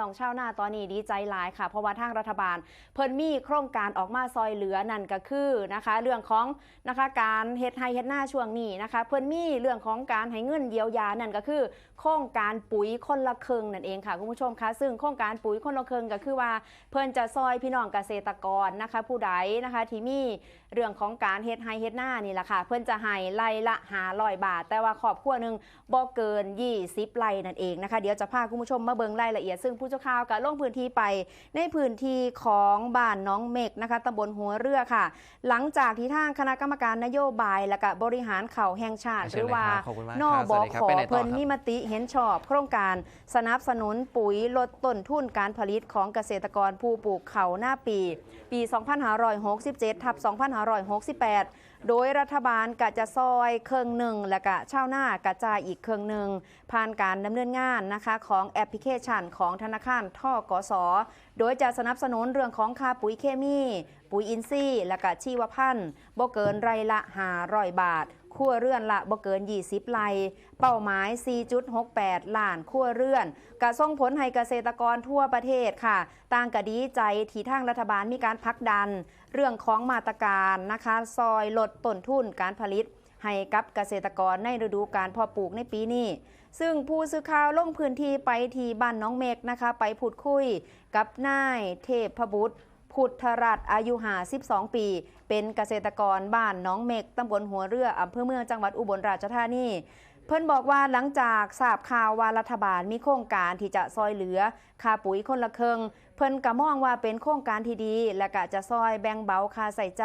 น้องชาวนาตอนนี้ดีใจหลายค่ะ เพราะว่าทางรัฐบาล เพิ่นมีโครงการออกมาซอยเหลือนั่นก็คือนะคะ เรื่องของนะคะการเฮ็ดไฮเฮ็ดหน้าช่วงนี้นะคะ เพิ่นมีเรื่องของการให้เงินเยียวยานั่นก็คือ โครงการปุ๋ยคนละครึ่งนั่นเองค่ะคุณผู้ชมคะซึ่งโครงการปุ๋ยคนละครึ่งก็คือว่า เพิ่นจะซอยพี่น้องเกษตรกรนะคะ ผู้ใดนะคะที่มีเรื่องของการเฮ็ดไฮเฮ็ดหน้านี่แหละค่ะ เพิ่นจะให้ไล่ละ500บาท แต่ว่าครอบครัวหนึ่งบ่เกิน 20ไร่นั่นเองนะคะ เดี๋ยวจะพาคุณผู้ชมมาเบิ่งรายละเอียดซึ่งผู้เจ้าข่าวก็ลงพื้นที่ไป ในพื้นที่ของบ้านน้องเมกนะคะตำบลหัวเรือค่ะ หลังจากที่ทางคณะกรรมการนโยบายและก็บริหารเข่าวแห่งชาติหเชิรืญอเลยว่าครับขอบคุณมากนอครับบสอวัสดีครับขอไปไหนต่อเพิ่นครับมีมติเห็นชอบ โครงการสนับสนุนปุ๋ยลดต้นทุนการผลิตของเกษตรกรผู้ปลูกเขาวหน้าปี ปี 2567ทับ2568 โดยรัฐบาลกะจะซอยเครื่องหนึ่งและกะชาหน้ากระจายอีกเครื่องหนึ่งผ่านการดำเนินงานนะคะของแอปพลิเคชันของธนาคารท่อกสโดยจะสนับสนุนเรื่องของค่าปุ๋ยเคมี ปุ๋ยอินทรีย์และกะชีวพันธุ์บ่เกินไรละ500บาทครัวเรือนละบ่เกิน 20ไร่เป้าหมาย 4.68 ล้านครัวเรือนกะส่งผลให้เกษตรกรทั่วประเทศค่ะ ต่างกะดีใจที่ทางรัฐบาลมีการพักดัน เรื่องของมาตรการนะคะซอยลดต้นทุนการผลิตให้กับเกษตรกรในฤดูการพาะปลูกในปีนี้ ซึ่งผู้สื่อข่าวลงพื้นที่ไปที่บ้านน้องเมกนะคะ ไปพูดคุยกับนายเทพบุตร พุทธรัตอายุหา12 ปี เป็นเกษตรกรบ้านน้องเมกตำบลหัวเรืออำเภอเมืองจังหวัดอุบลราชธานีเพิ่นบอกว่าหลังจากทราบข่าวว่ารัฐบาลมีโครงการที่จะซอยเหลือค่าปุ๋ยคนละเครึ่ง พิ่นก็มองว่าเป็นโครงการที่ดี และก็จะซอยแบ่งเบาค่าใส่ใจ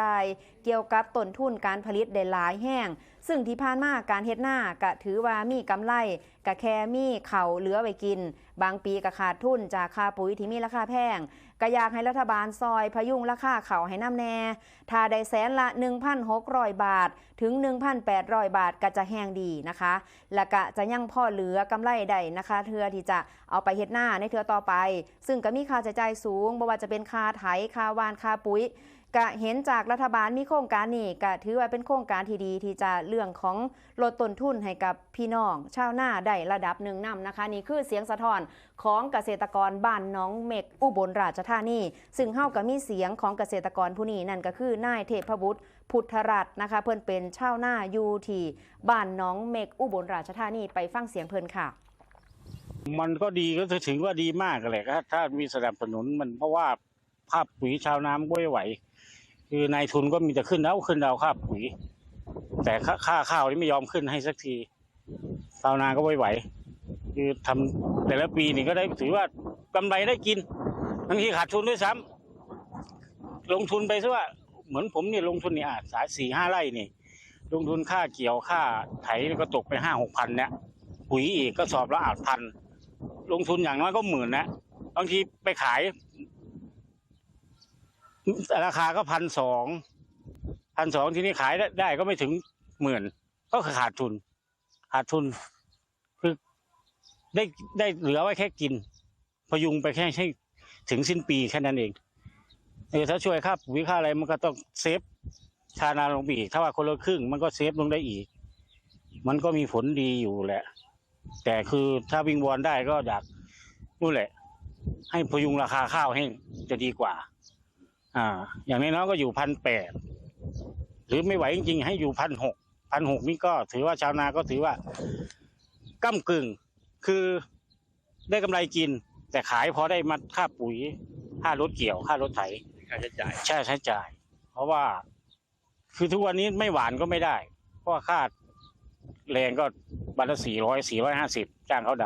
เกี่ยวกับต้นทุนการผลิตได้หลายแห่งซึ่งที่ผ่านมาการเฮ็ดหน้าก็ถือว่ามีกำไรก็แค่มีเข่าเหลือไว้กิน บางปีก็ขาดทุนจากค่าปุ๋ยที่มีราคาแพงก็อยากให้รัฐบาลซอยพยุงราคาเข่าให้น้ำแน่ถ้าได้แสนละ 1,600 บาท ถึง 1,800 บาทก็จะแห้งดีนะคะ และก็จะยังพ่อเหลือกำไรได้นะคะ เทือที่จะเอาไปเฮ็ดหน้าในเทือต่อไป ซึ่งก็มีค่าใช้จ่ายสูงบ่ว่าจะเป็นค่าไถค่าวานค่าปุ๋ยก็เห็นจากรัฐบาลมีโครงการนี้ก็ถือว่าเป็นโครงการที่ดีที่จะเรื่องของลดต้นทุนให้กับพี่น้อง ชาวนาได้ระดับหนึ่งนำนะคะ นี่คือเสียงสะท้อนของเกษตรกรบ้านน้องเมกอุบลราชธานีซึ่งเฮาก็มีเสียงของเกษตรกรผู้นี้นั่นก็คือนายเทพบุตรพุทธรัตน์นะคะ เพิ่นเป็นชาวนาอยู่ที่บ้านน้องเมกอุบลราชธานีไปฟังเสียงเพิ่นค่ะ มันก็ดีก็ถือว่าดีมากแหละถ้าถ้ามีสนับสนุนมันเพราะว่าภาพปุ๋ยชาวนาไม่ไหว คือนายทุนก็มีแต่ขึ้นแล้วขึ้นดาวค่าปุ๋ย แต่ค่าข้าวนี่ไม่ยอมขึ้นให้สักทีชาวนาก็ไม่ไหว คือทำแต่ละปีนี่ก็ได้ถือว่ากำไรได้กินบางทีขาดทุนด้วยซ้ำลงทุนไปซะว่าเหมือนผมเนี่ยลงทุนเนี่ยสายสี่ห้าไร่นี่ ลงทุนค่าเกี่ยวค่าไถก็ตกไปห้าหกพันเนี่ยปุ๋ยอีกก็สอบละอาจพัน ลงทุนอย่างน้อยก็หมื่นนะบางทีไปขาย ราคาก็พันสองพันสองที่นี้ขายได้ได้ก็ไม่ถึงหมื่นก็ขาดทุน ขาดทุน คือได้ได้เหลือไว้แค่กิน พยุงไปแค่ให้ถึงสิ้นปีแค่นั้นเองเออถ้าช่วยค่าปุ๋ยค่าอะไรมันก็ต้องเซฟชานาลงไปอีกถ้าว่าคนละครึ่ง มันก็เซฟลงได้อีก มันก็มีผลดีอยู่แหละ แต่คือถ้าวิงวอนได้ก็อยากนู่นแหละ ให้พยุงราคาข้าวให้จะดีกว่า อ่า อย่างน้อยๆก็อยู่พันแปดหรือไม่ไหวจริงๆให้อยู่พันหกพันหกนี่ก็ถือว่าชาวนาก็ถือว่าก้ากึ่ง คือได้กำไรกิน แต่ขายพอได้มาค่าปุ๋ยค่ารถเกี่ยวค่ารถไถค่าใช้จ่ายใช่ใช้จ่าย เพราะว่า คือทุกวันนี้ไม่หวานก็ไม่ได้ เพราะว่าค่าแรงก็ วันละสี่ร้อยสี่ร้อยห้าสิบจ้างเขาด